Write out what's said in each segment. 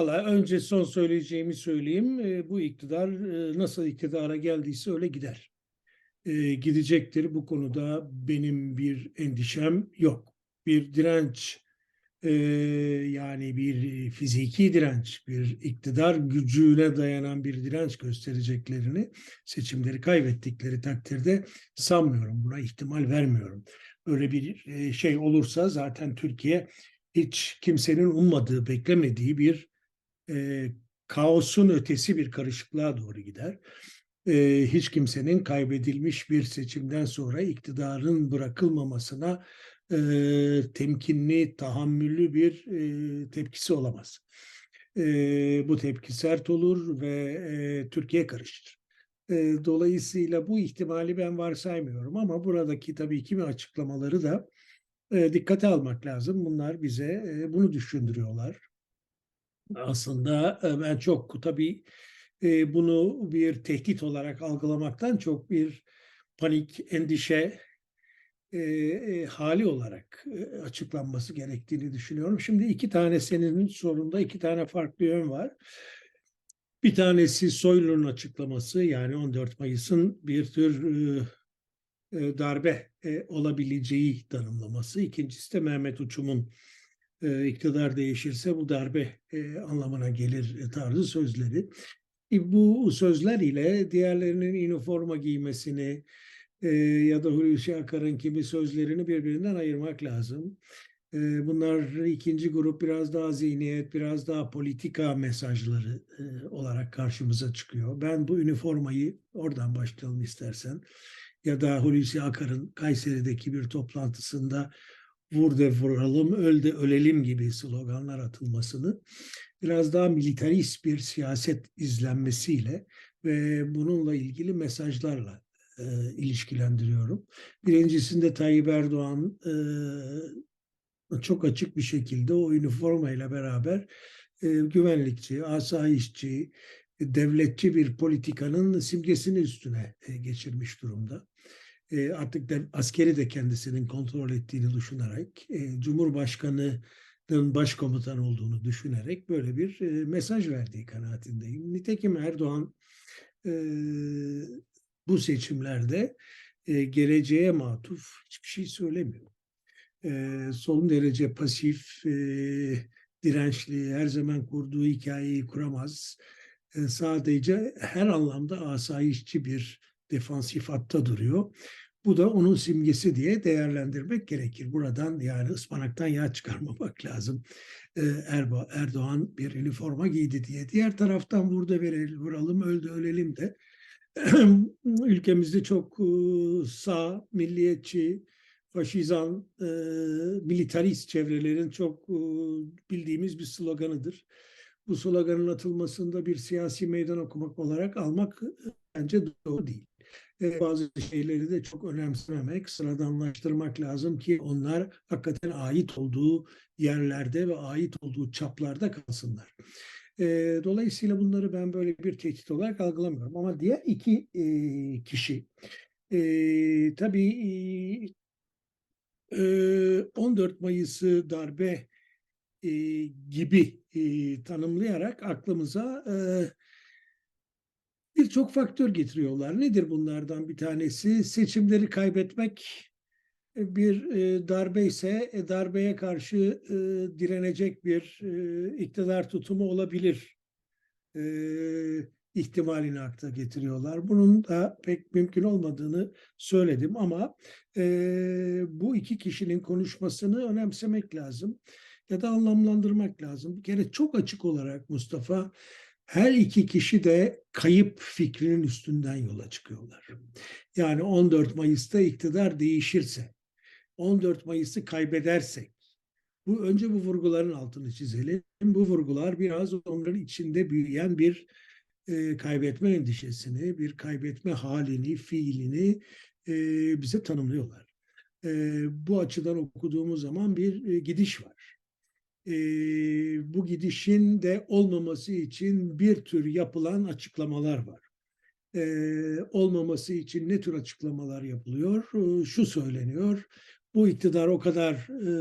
Valla önce son söyleyeceğimi söyleyeyim. E, Bu iktidar e, nasıl iktidara geldiyse öyle gider. E, Gidecektir. Bu konuda benim bir endişem yok. Bir direnç yani bir fiziki direnç, bir iktidar gücüne dayanan bir direnç göstereceklerini seçimleri kaybettikleri takdirde sanmıyorum. Buna ihtimal vermiyorum. Öyle bir şey olursa zaten Türkiye hiç kimsenin ummadığı, beklemediği bir e, kaosun ötesi bir karışıklığa doğru gider. E, hiç kimsenin kaybedilmiş bir seçimden sonra iktidarın bırakılmamasına e, temkinli, tahammüllü bir e, tepkisi olamaz. E, bu tepki sert olur ve e, Türkiye karışır. E, dolayısıyla bu ihtimali ben varsaymıyorum ama buradaki tabii kimi açıklamaları da e, dikkate almak lazım. Bunlar bize e, bunu düşündürüyorlar. Aslında e, ben çok tabii e, bunu bir tehdit olarak algılamaktan çok bir panik, endişe e, hali olarak açıklanması gerektiğini düşünüyorum. Şimdi iki tane senin sorunda iki tane farklı yön var. Bir tanesi Soylu'nun açıklaması yani 14 Mayıs'ın bir tür darbe olabileceği tanımlaması. İkincisi de Mehmet Uçum'un e, iktidar değişirse bu darbe e, anlamına gelir e, tarzı sözleri. E, bu sözler ile diğerlerinin üniforma giymesini e, ya da Hulusi Akar'ın kimi sözlerini birbirinden ayırmak lazım. E, bunlar ikinci grup biraz daha zihniyet, biraz daha politika mesajları e, olarak karşımıza çıkıyor. Ben bu üniformayı oradan başlayalım istersen ya da Hulusi Akar'ın Kayseri'deki bir toplantısında vur de vuralım, öl de ölelim gibi sloganlar atılmasını biraz daha militarist bir siyaset izlenmesiyle ve bununla ilgili mesajlarla e, ilişkilendiriyorum. Birincisinde Tayyip Erdoğan e, çok açık bir şekilde o üniformayla beraber e, güvenlikçi, asayişçi, devletçi bir politikanın simgesini üstüne e, geçirmiş durumda. E, artık de, askeri de kendisinin kontrol ettiğini düşünerek, e, Cumhurbaşkanı'nın başkomutan olduğunu düşünerek böyle bir e, mesaj verdiği kanaatindeyim. Nitekim Erdoğan e, bu seçimlerde e, geleceğe matuf hiçbir şey söylemiyor. E, son derece pasif, e, dirençli, her zaman kurduğu hikayeyi kuramaz. E, sadece her anlamda asayişçi bir defansif hatta duruyor. Bu da onun simgesi diye değerlendirmek gerekir. Buradan yani ıspanaktan yağ çıkarmamak lazım. Ee, Erdo Erdoğan bir üniforma giydi diye. Diğer taraftan burada verelim, vuralım, öldü ölelim de ülkemizde çok e, sağ, milliyetçi, faşizan, e, militarist çevrelerin çok e, bildiğimiz bir sloganıdır. Bu sloganın atılmasında bir siyasi meydan okumak olarak almak bence doğru değil. Bazı şeyleri de çok önemsememek, sıradanlaştırmak lazım ki onlar hakikaten ait olduğu yerlerde ve ait olduğu çaplarda kalsınlar. Dolayısıyla bunları ben böyle bir tehdit olarak algılamıyorum. Ama diğer iki kişi tabii 14 Mayıs'ı darbe gibi tanımlayarak aklımıza birçok faktör getiriyorlar. Nedir bunlardan bir tanesi? Seçimleri kaybetmek e, bir e, darbe ise e, darbeye karşı direnecek bir iktidar tutumu olabilir ihtimalini akla getiriyorlar. Bunun da pek mümkün olmadığını söyledim ama bu iki kişinin konuşmasını önemsemek lazım ya da anlamlandırmak lazım. Bir kere çok açık olarak Mustafa her iki kişi de kayıp fikrinin üstünden yola çıkıyorlar. Yani 14 Mayıs'ta iktidar değişirse, 14 Mayıs'ı kaybedersek, bu önce bu vurguların altını çizelim. Bu vurgular biraz onların içinde büyüyen bir e, kaybetme endişesini, bir kaybetme halini, fiilini e, bize tanımlıyorlar. E, bu açıdan okuduğumuz zaman bir e, gidiş var e, bu gidişin de olmaması için bir tür yapılan açıklamalar var. E, olmaması için ne tür açıklamalar yapılıyor? E, şu söyleniyor, bu iktidar o kadar e,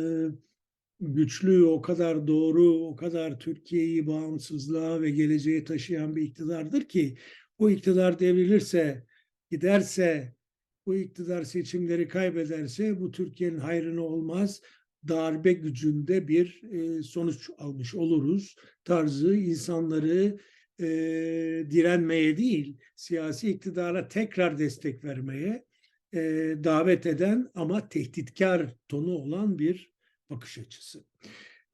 güçlü, o kadar doğru, o kadar Türkiye'yi bağımsızlığa ve geleceğe taşıyan bir iktidardır ki o iktidar devrilirse, giderse, bu iktidar seçimleri kaybederse bu Türkiye'nin hayrına olmaz. Darbe gücünde bir e, sonuç almış oluruz tarzı insanları e, direnmeye değil, siyasi iktidara tekrar destek vermeye e, davet eden ama tehditkar tonu olan bir bakış açısı.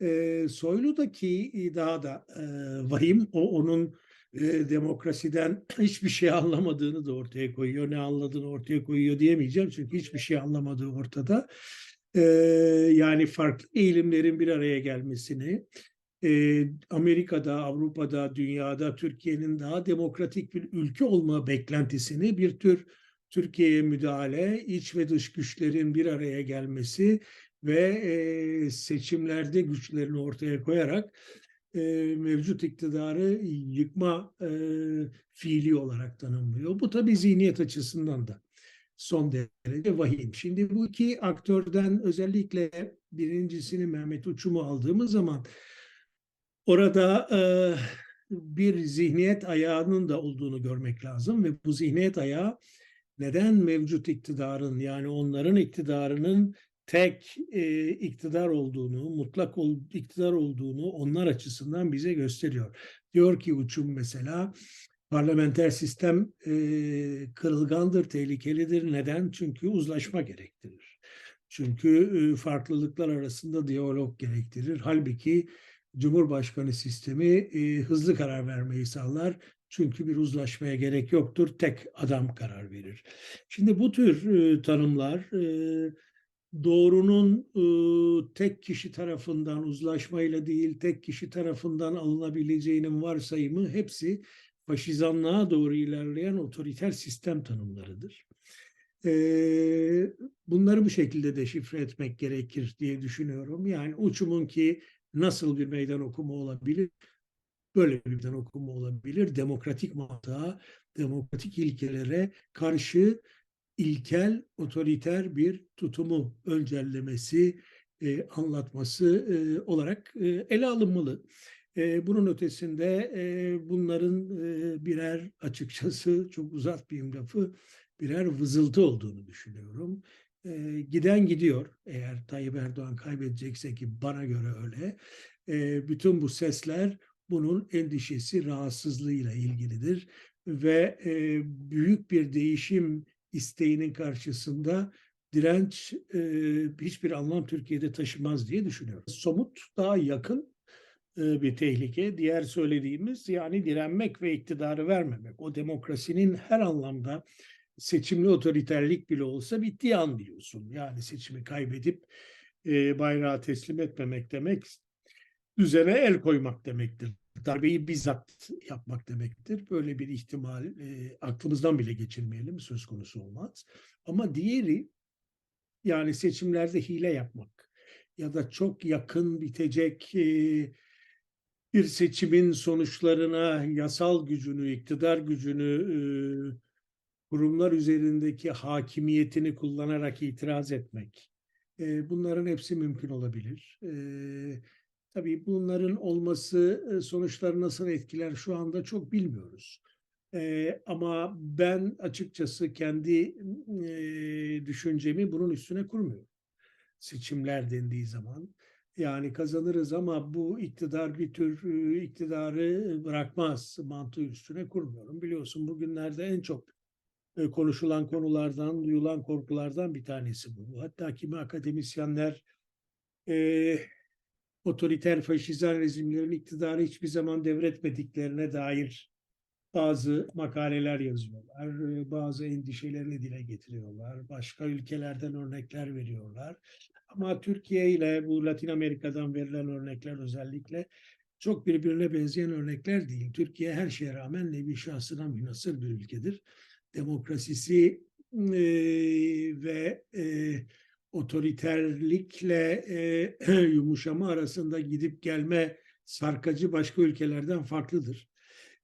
E, Soylu'daki daha da e, vahim, o onun e, demokrasiden hiçbir şey anlamadığını da ortaya koyuyor. Ne anladığını ortaya koyuyor diyemeyeceğim çünkü hiçbir şey anlamadığı ortada. E, yani farklı eğilimlerin bir araya gelmesini, e, Amerika'da, Avrupa'da, dünyada Türkiye'nin daha demokratik bir ülke olma beklentisini bir tür Türkiye'ye müdahale, iç ve dış güçlerin bir araya gelmesi ve e, seçimlerde güçlerini ortaya koyarak e, mevcut iktidarı yıkma e, fiili olarak tanımlıyor. Bu tabii zihniyet açısından da son derece vahim. Şimdi bu iki aktörden özellikle birincisini Mehmet Uçum'u aldığımız zaman orada e, bir zihniyet ayağının da olduğunu görmek lazım ve bu zihniyet ayağı neden mevcut iktidarın yani onların iktidarının tek e, iktidar olduğunu, mutlak ol, iktidar olduğunu onlar açısından bize gösteriyor. Diyor ki Uçum mesela parlamenter sistem e, kırılgandır, tehlikelidir. Neden? Çünkü uzlaşma gerektirir. Çünkü e, farklılıklar arasında diyalog gerektirir. Halbuki Cumhurbaşkanı sistemi e, hızlı karar vermeyi sağlar. Çünkü bir uzlaşmaya gerek yoktur. Tek adam karar verir. Şimdi bu tür e, tanımlar e, doğrunun e, tek kişi tarafından uzlaşmayla değil tek kişi tarafından alınabileceğinin varsayımı hepsi faşizanlığa doğru ilerleyen otoriter sistem tanımlarıdır. E, bunları bu şekilde deşifre etmek gerekir diye düşünüyorum. Yani uçumun ki nasıl bir meydan okuma olabilir? Böyle bir meydan okuma olabilir. Demokratik mantığa, demokratik ilkelere karşı ilkel, otoriter bir tutumu öncellemesi, e, anlatması e, olarak e, ele alınmalı. Bunun ötesinde bunların birer açıkçası çok uzatmayayım lafı birer vızıltı olduğunu düşünüyorum. Giden gidiyor eğer Tayyip Erdoğan kaybedecekse ki bana göre öyle. Bütün bu sesler bunun endişesi, rahatsızlığıyla ilgilidir ve büyük bir değişim isteğinin karşısında direnç hiçbir anlam Türkiye'de taşımaz diye düşünüyorum. Somut daha yakın bir tehlike. Diğer söylediğimiz yani direnmek ve iktidarı vermemek. O demokrasinin her anlamda seçimli otoriterlik bile olsa bittiği an biliyorsun. Yani seçimi kaybedip e, bayrağı teslim etmemek demek düzene el koymak demektir darbeyi bizzat yapmak demektir. Böyle bir ihtimal e, aklımızdan bile geçirmeyelim söz konusu olmaz. Ama diğeri yani seçimlerde hile yapmak ya da çok yakın bitecek e, bir seçimin sonuçlarına yasal gücünü, iktidar gücünü, e, kurumlar üzerindeki hakimiyetini kullanarak itiraz etmek. E, bunların hepsi mümkün olabilir. E, Tabii bunların olması sonuçları nasıl etkiler şu anda çok bilmiyoruz. Ee, ama ben açıkçası kendi e, düşüncemi bunun üstüne kurmuyorum. Seçimler dendiği zaman. Yani kazanırız ama bu iktidar bir tür e, iktidarı bırakmaz mantığı üstüne kurmuyorum. Biliyorsun bugünlerde en çok e, konuşulan konulardan, duyulan korkulardan bir tanesi bu. Hatta kimi akademisyenler e, otoriter faşizan rejimlerin iktidarı hiçbir zaman devretmediklerine dair bazı makaleler yazıyorlar, bazı endişelerini dile getiriyorlar, başka ülkelerden örnekler veriyorlar. Ama Türkiye ile bu Latin Amerika'dan verilen örnekler özellikle çok birbirine benzeyen örnekler değil. Türkiye her şeye rağmen nevi şahsına münasır bir ülkedir. Demokrasisi e, ve e, otoriterlikle e, yumuşama arasında gidip gelme sarkacı başka ülkelerden farklıdır.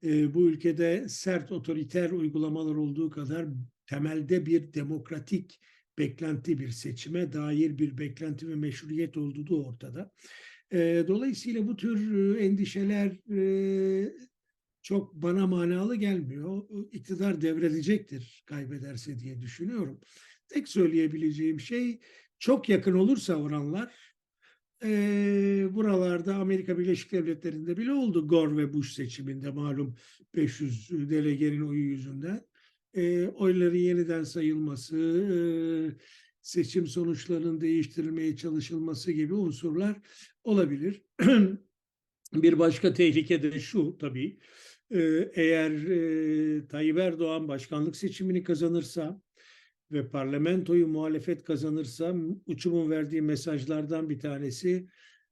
E, bu ülkede sert otoriter uygulamalar olduğu kadar temelde bir demokratik beklenti bir seçime dair bir beklenti ve meşruiyet olduğu da ortada. Eee, dolayısıyla bu tür, ııı, endişeler, eee, çok bana manalı gelmiyor. İktidar devredecektir kaybederse diye düşünüyorum. Tek söyleyebileceğim şey çok yakın olursa oranlar, eee, buralarda Amerika Birleşik Devletleri'nde bile oldu Gore ve Bush seçiminde malum 500 delegenin oyu yüzünden. Eee, oyların yeniden sayılması, ııı, seçim sonuçlarının değiştirilmeye çalışılması gibi unsurlar olabilir. Bir başka tehlike de şu tabii, eee, eğer, eee, Tayyip Erdoğan başkanlık seçimini kazanırsa ve parlamentoyu muhalefet kazanırsa uçumun verdiği mesajlardan bir tanesi,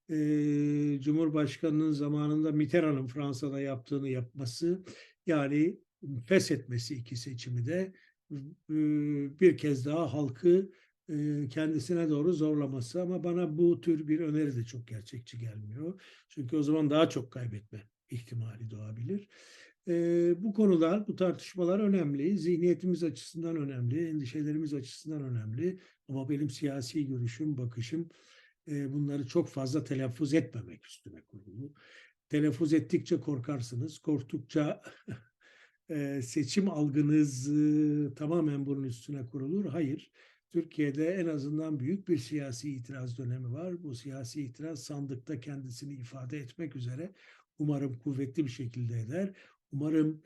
eee, Cumhurbaşkanı'nın zamanında Mitterrand'ın Fransa'da yaptığını yapması, yani feshetmesi 2 seçimi de, ııı, bir kez daha halkı, eee, kendisine doğru zorlaması ama bana bu tür bir öneri de çok gerçekçi gelmiyor. Çünkü o zaman daha çok kaybetme ihtimali doğabilir. Bu konular, bu tartışmalar önemli. Zihniyetimiz açısından önemli, endişelerimiz açısından önemli ama benim siyasi görüşüm, bakışım, eee, bunları çok fazla telaffuz etmemek üstüne kurulu. Telaffuz ettikçe korkarsınız, korktukça, seçim algınız, tamamen bunun üstüne kurulur. Hayır, Türkiye'de en azından büyük bir siyasi itiraz dönemi var. Bu siyasi itiraz sandıkta kendisini ifade etmek üzere umarım kuvvetli bir şekilde eder. Umarım,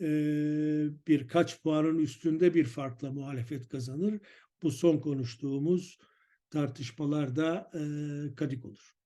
eee, birkaç puanın üstünde bir farkla muhalefet kazanır. Bu son konuştuğumuz tartışmalar da, eee, kadık olur.